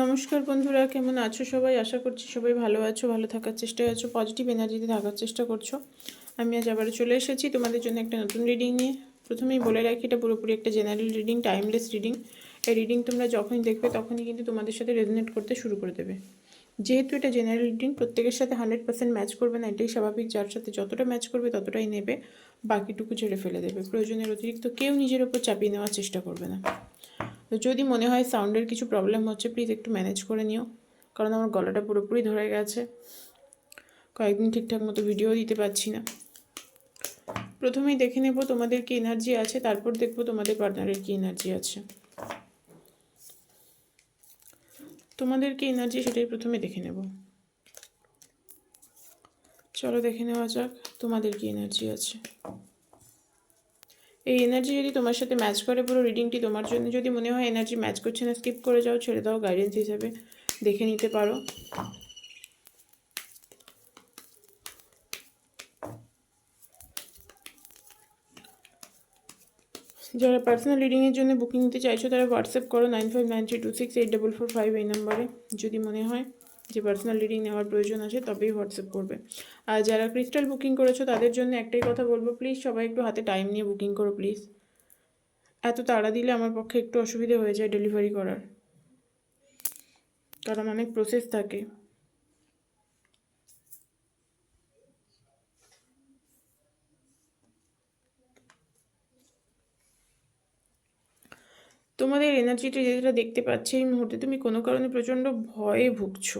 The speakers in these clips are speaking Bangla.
নমস্কার বন্ধুরা, কেমন আছো সবাই? আশা করছি সবাই ভালো আছো, ভালো থাকার চেষ্টায় আছো পজিটিভ এনার্জিতে থাকার চেষ্টা করছ। আমি আজ আবার চলে এসেছি তোমাদের জন্য একটা নতুন রিডিং নিয়ে। প্রথমেই বলে রাখি, এটা পুরোপুরি একটা জেনারেল রিডিং টাইমলেস রিডিং এই রিডিং তোমরা যখনই দেখবে তখনই কিন্তু তোমাদের সাথে রেজনেট করতে শুরু করে দেবে। যেহেতু এটা জেনারেল রিডিং প্রত্যেকের সাথে হান্ড্রেড পার্সেন্ট ম্যাচ করবে না, এটাই স্বাভাবিক। যার সাথে যতটা ম্যাচ করবে ততটাই নেবে, বাকিটুকু ছেড়ে ফেলে দেবে। প্রয়োজনের অতিরিক্ত কেউ নিজের ওপর চাপিয়ে নেওয়ার চেষ্টা করবে না। তো যদি মনে হয় সাউন্ডের কিছু প্রবলেম হচ্ছে প্লিজ একটু ম্যানেজ করে নিও। কারণ আমার গলাটা পুরোপুরি ধরে গেছে। কয়েকদিন ঠিকঠাক মতো ভিডিও দিতে পারছি না। প্রথমেই দেখে নেব তোমাদের কি এনার্জি আছে, তারপর দেখব তোমাদের পার্টনারের কি এনার্জি আছে। তোমাদের কি এনার্জি সেটাই প্রথমে দেখে নেব। চলো দেখে নেওয়া যাক তোমাদের কি এনার্জি আছে। এই এনার্জি যদি তোমার সাথে ম্যাচ করে, পুরো রিডিংটি তোমার জন্য। যদি মনে হয় এনার্জি ম্যাচ করছে না স্কিপ করে যাও, ছেড়ে দাও গাইডেন্স হিসাবে দেখে নিতে পারো। যারা পার্সোনাল রিডিংয়ের জন্য বুকিং নিতে চাইছো, তারা হোয়াটসঅ্যাপ করো nine five nine three two six eight double four five এই নাম্বারে যদি মনে হয়। যে পার্সোনাল রিডিং নেওয়ার প্রয়োজন আছে তবেই হোয়াটসঅ্যাপ করবে। আর যারা ক্রিস্টাল বুকিং করেছ তাদের জন্য একটাই কথা বলব প্লিজ সবাই একটু হাতে টাইম নিয়ে বুকিং করো প্লিজ এত তাড়া দিলে আমার পক্ষে একটু অসুবিধে হয়ে যায় ডেলিভারি করার। কারণ অনেক প্রসেস থাকে। তোমাদের এনার্জিটা যেটা দেখতে পাচ্ছি এই মুহূর্তে তুমি কোনো কারণে প্রচণ্ড ভয়ে ভুগছো।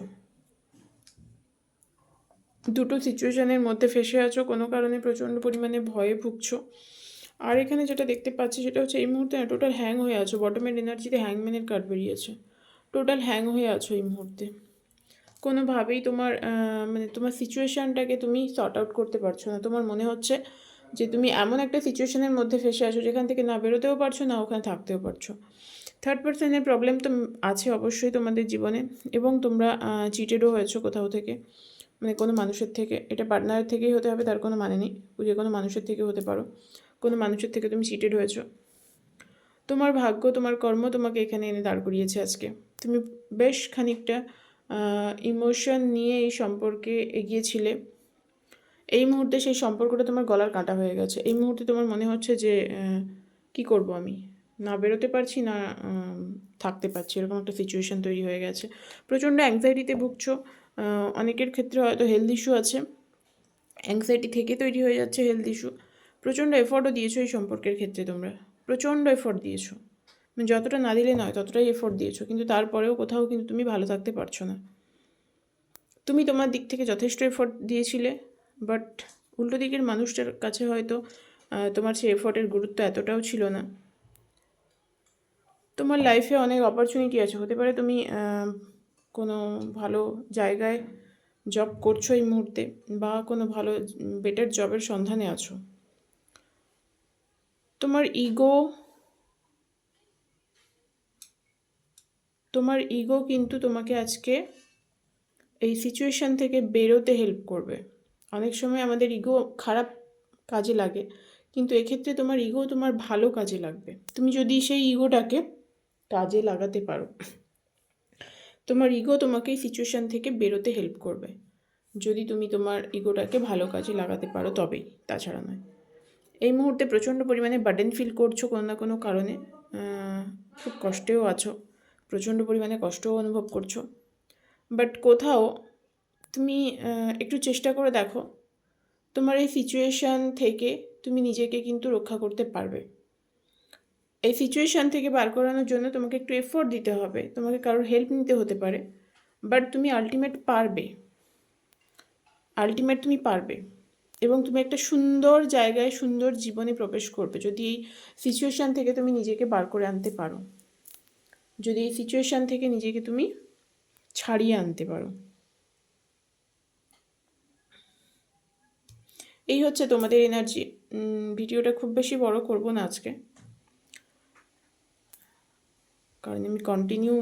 দুটো সিচুয়েশনের মধ্যে ফেসে আছো, কোনো কারণে প্রচণ্ড পরিমাণে ভয়ে ভুগছো। আর এখানে যেটা দেখতে পাচ্ছি সেটা হচ্ছে এই মুহূর্তে না টোটাল হ্যাং হয়ে আছো বটমের এনার্জিতে হ্যাংম্যানের কার্ড বেরিয়েছে। টোটাল হ্যাং হয়ে আছো এই মুহূর্তে। কোনোভাবেই তোমার মানে তোমার সিচুয়েশানটাকে তুমি সর্ট আউট করতে পারছ না। তোমার মনে হচ্ছে যে তুমি এমন একটা সিচুয়েশনের মধ্যে ফেসে আছো যেখান থেকে না বেরোতেও পারছ, না ওখানে থাকতেও পারছ। থার্ড পার্সনের প্রবলেম তো আছে অবশ্যই তোমাদের জীবনে এবং তোমরা চিটেডও হয়েছো কোথাও থেকে। মানে কোনো মানুষের থেকে। এটা পার্টনারের থেকেই হতে হবে, তার কোনো মানে নেই। যে কোনো মানুষের থেকে হতে পারো। কোনো মানুষের থেকে তুমি চিটেড হয়েছো। তোমার ভাগ্য, তোমার কর্ম তোমাকে এখানে এনে দাঁড় করিয়েছে আজকে। তুমি বেশ খানিকটা ইমোশন নিয়ে এই সম্পর্কে এগিয়েছিলে। এই মুহূর্তে সেই সম্পর্কটা তোমার গলার কাটা হয়ে গেছে। এই মুহূর্তে তোমার মনে হচ্ছে যে কি করব আমি? না বেরোতে পারছি, না থাকতে পারছি। এরকম একটা সিচুয়েশন তৈরি হয়ে গেছে। প্রচণ্ড অ্যাংজাইটিতে ভুগছো। অনেকের ক্ষেত্রে হয়তো হেলথ ইস্যু আছে। অ্যাংজাইটি থেকে তৈরি হয়ে যাচ্ছে হেলথ ইস্যু প্রচণ্ড এফোর্টও দিয়েছ এই সম্পর্কের ক্ষেত্রে তোমরা। প্রচণ্ড এফোর্ট দিয়েছ। মানে যতটা না দিলে নয়, ততটাই এফোর্ট দিয়েছ। কিন্তু তারপরেও কোথাও কিন্তু তুমি ভালো থাকতে পারছ না। তুমি তোমার দিক থেকে যথেষ্ট এফোর্ট দিয়েছিলে। বাট উল্টো দিকের মানুষটার কাছে হয়তো তোমার সেই এফোর্টের গুরুত্ব এতটাও ছিল না। তোমার লাইফে অনেক অপরচুনিটি আছে। হতে পারে তুমি কোনো ভালো জায়গায় জব করছ এই মুহূর্তে বা কোনো ভালো বেটার জবের সন্ধানে আছো। তোমার ইগো তোমার ইগো কিন্তু তোমাকে আজকে এই সিচুয়েশান থেকে বেরোতে হেল্প করবে। অনেক সময় আমাদের ইগো খারাপ কাজে লাগে, কিন্তু এক্ষেত্রে তোমার ইগো তোমার ভালো কাজে লাগবে। তুমি যদি সেই ইগোটাকে কাজে লাগাতে পারো, তোমার ইগো তোমাকে এই সিচুয়েশান থেকে বেরোতে হেল্প করবে। যদি তুমি তোমার ইগোটাকে ভালো কাজে লাগাতে পারো তবেই, তাছাড়া নয়। এই মুহূর্তে প্রচণ্ড পরিমাণে বার্ডেন ফিল করছ কোনো না কোনো কারণে খুব কষ্টেও আছো, প্রচণ্ড পরিমাণে কষ্টও অনুভব করছ। বাট কোথাও তুমি একটু চেষ্টা করে দেখো। তোমার এই সিচুয়েশান থেকে তুমি নিজেকে কিন্তু রক্ষা করতে পারবে। এই সিচুয়েশান থেকে বার করানোর জন্য তোমাকে একটু এফোর্ট দিতে হবে। তোমাকে কারোর হেল্প নিতে হতে পারে। বাট তুমি আলটিমেট পারবে। আলটিমেট তুমি পারবে। এবং তুমি একটা সুন্দর জায়গায় সুন্দর জীবনে প্রবেশ করবে। যদি এই সিচুয়েশান থেকে তুমি নিজেকে বার করে আনতে পারো। যদি এই সিচুয়েশান থেকে নিজেকে তুমি ছাড়িয়ে আনতে পারো। এই হচ্ছে তোমাদের এনার্জি ভিডিওটা খুব বেশি বড় করব না আজকে। কারণ আমি কন্টিনিউ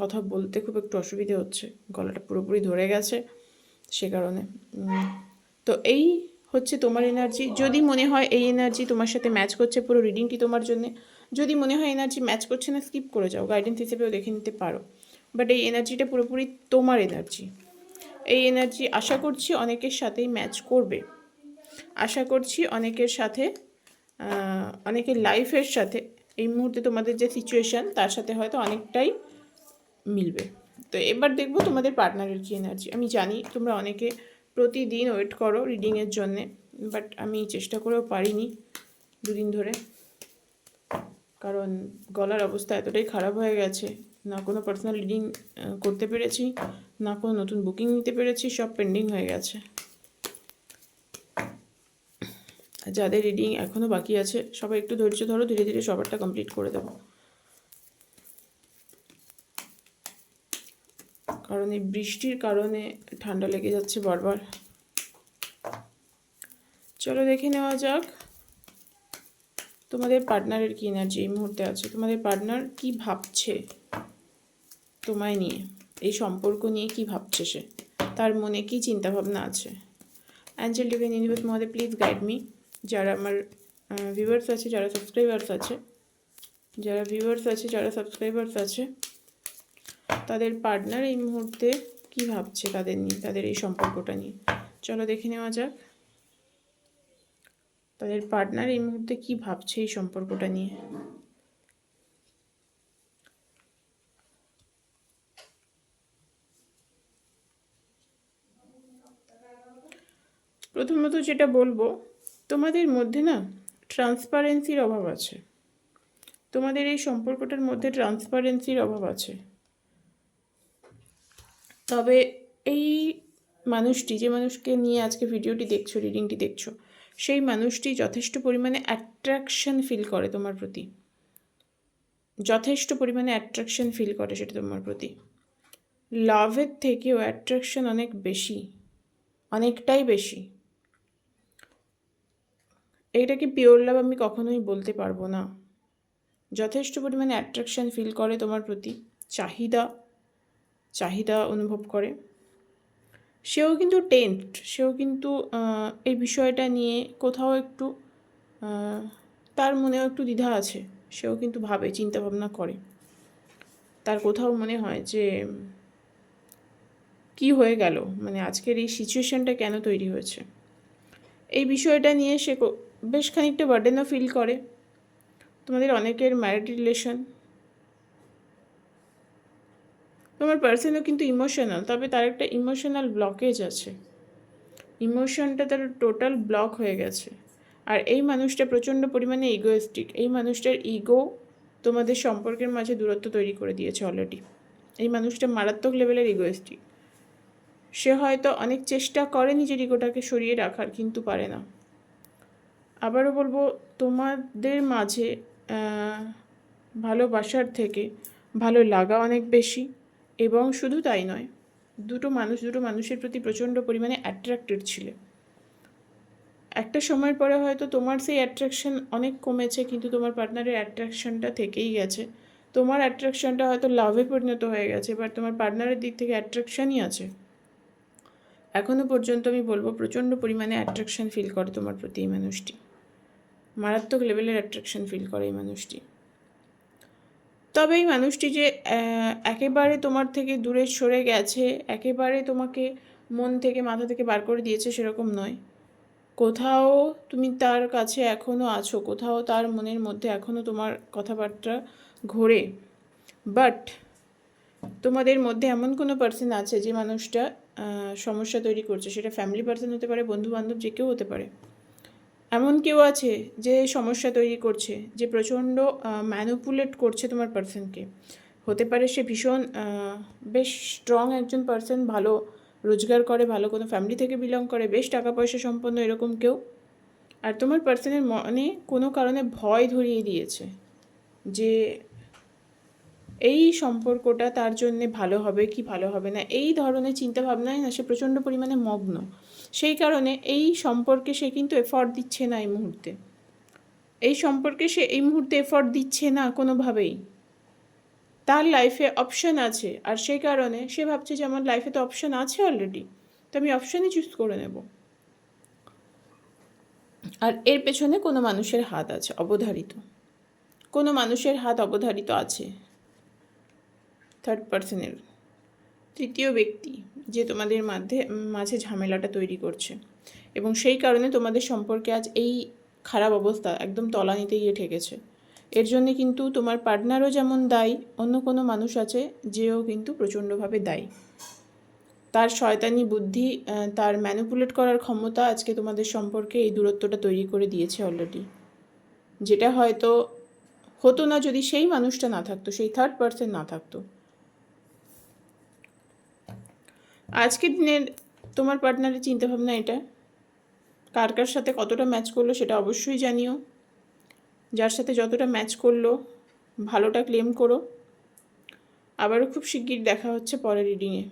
কথা বলতে খুব একটু অসুবিধে হচ্ছে। গলাটা পুরোপুরি ধরে গেছে সে কারণে। তো এই হচ্ছে তোমার এনার্জি যদি মনে হয় এই এনার্জি তোমার সাথে ম্যাচ করছে পুরো রিডিংটি তোমার জন্য, যদি মনে হয় এনার্জি ম্যাচ করছে না স্কিপ করে যাও। গাইডেন্স হিসেবেও দেখে নিতে পারো। বাট এই এনার্জিটা পুরোপুরি তোমার এনার্জি এই এনার্জি আশা করছি অনেকের সাথেই ম্যাচ করবে। আশা করছি অনেকের সাথে অনেকের লাইফের সাথে এই মুহূর্তে তোমাদের যে সিচুয়েশান তার সাথে হয়তো অনেকটাই মিলবে। তো এবার দেখব তোমাদের পার্টনারের কী এনার্জি আমি জানি তোমরা অনেকে প্রতিদিন ওয়েট করো রিডিংয়ের জন্যে বাট আমি চেষ্টা করেও পারিনি দুদিন ধরে। কারণ গলার অবস্থা এতটাই খারাপ হয়ে গেছে। না কোনো পার্সোনাল রিডিং করতে পেরেছি, না কোনো নতুন বুকিং নিতে পেরেছি, সব পেন্ডিং হয়ে গেছে। যাদের রিডিং এখনও বাকি আছে, সবাই একটু ধৈর্য ধরো, ধীরে ধীরে সবারটা কমপ্লিট করে দেবো। কারণ এই বৃষ্টির কারণে ঠান্ডা লেগে যাচ্ছে বারবার। চলো দেখে নেওয়া যাক, তোমাদের পার্টনারের কি এনার্জি এই মুহূর্তে আছে? তোমাদের পার্টনার কি ভাবছে? তোমায় নিয়ে। এই সম্পর্ক নিয়ে কি ভাবছে সে? তার মনে কি চিন্তা ভাবনা আছে? Angel divine universe Mahadev please guide me যারা আমার ভিউয়ার্স আছে, যারা সাবস্ক্রাইবার্স আছে, যারা ভিউয়ার্স আছে, যারা সাবস্ক্রাইবার্স আছে, তাদের পার্টনার এই মুহূর্তে কি ভাবছে তাদের নিয়ে, তাদের এই সম্পর্কটা নিয়ে? চলো দেখে নেওয়া যাক। তাদের পার্টনার এই মুহূর্তে কি ভাবছে এই সম্পর্কটা নিয়ে? প্রথমত যেটা বলব, তোমাদের মধ্যে না ট্রান্সপারেন্সির অভাব আছে। তোমাদের এই সম্পর্কটার মধ্যে ট্রান্সপারেন্সির অভাব আছে। তবে এই মানুষটি, যে মানুষকে নিয়ে আজকে ভিডিওটি দেখছ রিডিংটি দেখছ, সেই মানুষটি যথেষ্ট পরিমাণে অ্যাট্রাকশন ফিল করে তোমার প্রতি। যথেষ্ট পরিমাণে অ্যাট্রাকশন ফিল করে সেটা তোমার প্রতি। লাভের থেকেও অ্যাট্রাকশন অনেক বেশি, অনেকটাই বেশি। এইটাকে পিওর লাভ আমি কখনোই বলতে পারব না। যথেষ্ট পরিমাণে অ্যাট্রাকশন ফিল করে তোমার প্রতি। চাহিদা চাহিদা অনুভব করে। সেও কিন্তু টেন্ট সেও কিন্তু এই বিষয়টা নিয়ে কোথাও একটু তার মনেও একটু দ্বিধা আছে। সেও কিন্তু ভাবে চিন্তা ভাবনা করে। তার কোথাও মনে হয় যে, কি হয়ে গেল? মানে আজকের এই সিচুয়েশনটা কেন তৈরি হয়েছে? এই বিষয়টা নিয়ে সে বেশ খানিকটা বার্ডেনও ফিল করে। তোমাদের অনেকের ম্যারিড রিলেশন তোমার পার্সনও কিন্তু ইমোশনাল তবে তার একটা ইমোশনাল ব্লকেজ আছে। ইমোশনটা তার টোটাল ব্লক হয়ে গেছে। আর এই মানুষটা প্রচণ্ড পরিমাণে ইগোয়েস্টিক এই মানুষটার ইগো তোমাদের সম্পর্কের মাঝে দূরত্ব তৈরি করে দিয়েছে অলরেডি এই মানুষটা মারাত্মক লেভেলের ইগোয়েস্টিক সে হয়তো অনেক চেষ্টা করে নিজের ইগোটাকে সরিয়ে রাখার, কিন্তু পারে না। আবারও বলব, তোমাদের মাঝে ভালোবাসার থেকে ভালো লাগা অনেক বেশি এবং শুধু তাই নয়, দুটো মানুষ, দুটো মানুষের প্রতি প্রচণ্ড পরিমাণে অ্যাট্রাক্টেড ছিলে। একটা সময়ের পরে হয়তো তোমার সেই অ্যাট্রাকশন অনেক কমেছে, কিন্তু তোমার পার্টনারের অ্যাট্রাকশনটা থেকেই গেছে। তোমার অ্যাট্রাকশনটা হয়তো লাভে পরিণত হয়ে গেছে বাট তোমার পার্টনারের দিক থেকে অ্যাট্রাকশনই আছে। এখনও পর্যন্ত আমি বলব, প্রচণ্ড পরিমাণে অ্যাট্রাকশন ফিল করে তোমার প্রতি এই মানুষটি। মারাত্মক লেভেলের অ্যাট্রাকশন ফিল করে এই মানুষটি। তবে এই মানুষটি যে একেবারে তোমার থেকে দূরে সরে গেছে, একেবারে তোমাকে মন থেকে, মাথা থেকে বার করে দিয়েছে সেরকম নয়। কোথাও তুমি তার কাছে এখনও আছো, কোথাও তার মনের মধ্যে এখনও তোমার কথাবার্তা ঘোরে। বাট তোমাদের মধ্যে এমন কোনো পার্সন আছে যে মানুষটা সমস্যা তৈরি করছে, সেটা ফ্যামিলি পার্সন হতে পারে বন্ধু বান্ধব যে কেউ হতে পারে। এমন কেউ আছে যে সমস্যা তৈরি করছে, যে প্রচণ্ড ম্যানুপুলেট করছে তোমার পার্সনকে হতে পারে সে ভীষণ বেশ স্ট্রং একজন পার্সন ভালো রোজগার করে, ভালো কোনো ফ্যামিলি থেকে বিলং করে, বেশ টাকা পয়সা সম্পন্ন এরকম কেউ। আর তোমার পার্সনের মনে কোনো কারণে ভয় ধরিয়ে দিয়েছে যে এই সম্পর্কটা তার জন্যে ভালো হবে কি ভালো হবে না, এই ধরনের চিন্তাভাবনায় না সে প্রচণ্ড পরিমাণে মগ্ন। সেই কারণে এই সম্পর্কে সে কিন্তু এফর্ট দিচ্ছে না এই মুহূর্তে। এই সম্পর্কে সে এই মুহূর্তে এফর্ট দিচ্ছে না কোনোভাবেই। তার লাইফে অপশন আছে, আর সেই কারণে সে ভাবছে যে আমার লাইফে তো অপশন আছে অলরেডি তো আমি অপশনই চুজ করে নেব। আর এর পেছনে কোনো মানুষের হাত আছে, অবধারিত। কোনো মানুষের হাত অবধারিত আছে। থার্ড পার্সনের তৃতীয় ব্যক্তি যে তোমাদের মাঝে মাঝে ঝামেলাটা তৈরি করছে। এবং সেই কারণে তোমাদের সম্পর্কে আজ এই খারাপ অবস্থা একদম তলানিতে গিয়ে ঠেকেছে। এর জন্য কিন্তু তোমার পার্টনারও যেমন দায়ী, অন্য কোনো মানুষ আছে যেও কিন্তু প্রচণ্ডভাবে দায়ী। তার শয়তানি বুদ্ধি তার ম্যানিপুলেট করার ক্ষমতা আজকে তোমাদের সম্পর্কে এই দূরত্বটা তৈরি করে দিয়েছে অলরেডি যেটা হয়তো হতো না যদি সেই মানুষটা না থাকতো, সেই থার্ড পার্সন না থাকতো। আজকের দিনের তোমার পার্টনারের চিন্তাভাবনা এটা। কার কার সাথে কতটা ম্যাচ করল সেটা অবশ্যই জানিও। যার সাথে যতটা ম্যাচ করল, ভালোটা ক্লেম করো। আবারও খুব শিগগির দেখা হচ্ছে পরের রিডিংয়ে